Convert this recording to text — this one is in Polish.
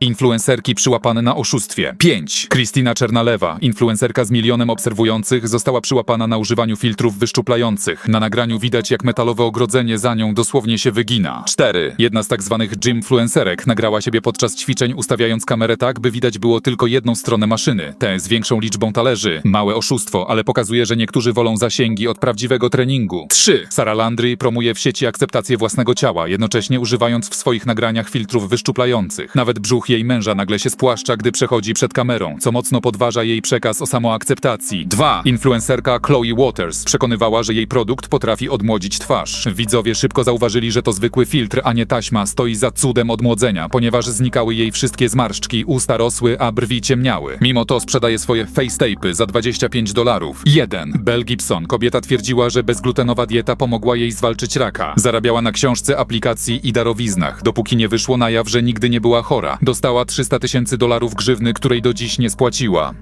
Influencerki przyłapane na oszustwie. 5. Kristina Czernalewa, influencerka z milionem obserwujących, została przyłapana na używaniu filtrów wyszczuplających. Na nagraniu widać, jak metalowe ogrodzenie za nią dosłownie się wygina. 4. Jedna z tak zwanych gymfluencerek nagrała siebie podczas ćwiczeń, ustawiając kamerę tak, by widać było tylko jedną stronę maszyny, tę z większą liczbą talerzy. Małe oszustwo, ale pokazuje, że niektórzy wolą zasięgi od prawdziwego treningu. 3. Sara Landry promuje w sieci akceptację własnego ciała, jednocześnie używając w swoich nagraniach filtrów wyszczuplających. Nawet brzuch jej męża nagle się spłaszcza, gdy przechodzi przed kamerą, co mocno podważa jej przekaz o samoakceptacji. 2. Influencerka Chloe Waters przekonywała, że jej produkt potrafi odmłodzić twarz. Widzowie szybko zauważyli, że to zwykły filtr, a nie taśma stoi za cudem odmłodzenia, ponieważ znikały jej wszystkie zmarszczki, usta rosły, a brwi ciemniały. Mimo to sprzedaje swoje face tape'y za 25 dolarów. 1. Belle Gibson. Kobieta twierdziła, że bezglutenowa dieta pomogła jej zwalczyć raka. Zarabiała na książce, aplikacji i darowiznach, dopóki nie wyszło na jaw, że nigdy nie była chora. Dostała 300 tysięcy dolarów grzywny, której do dziś nie spłaciła.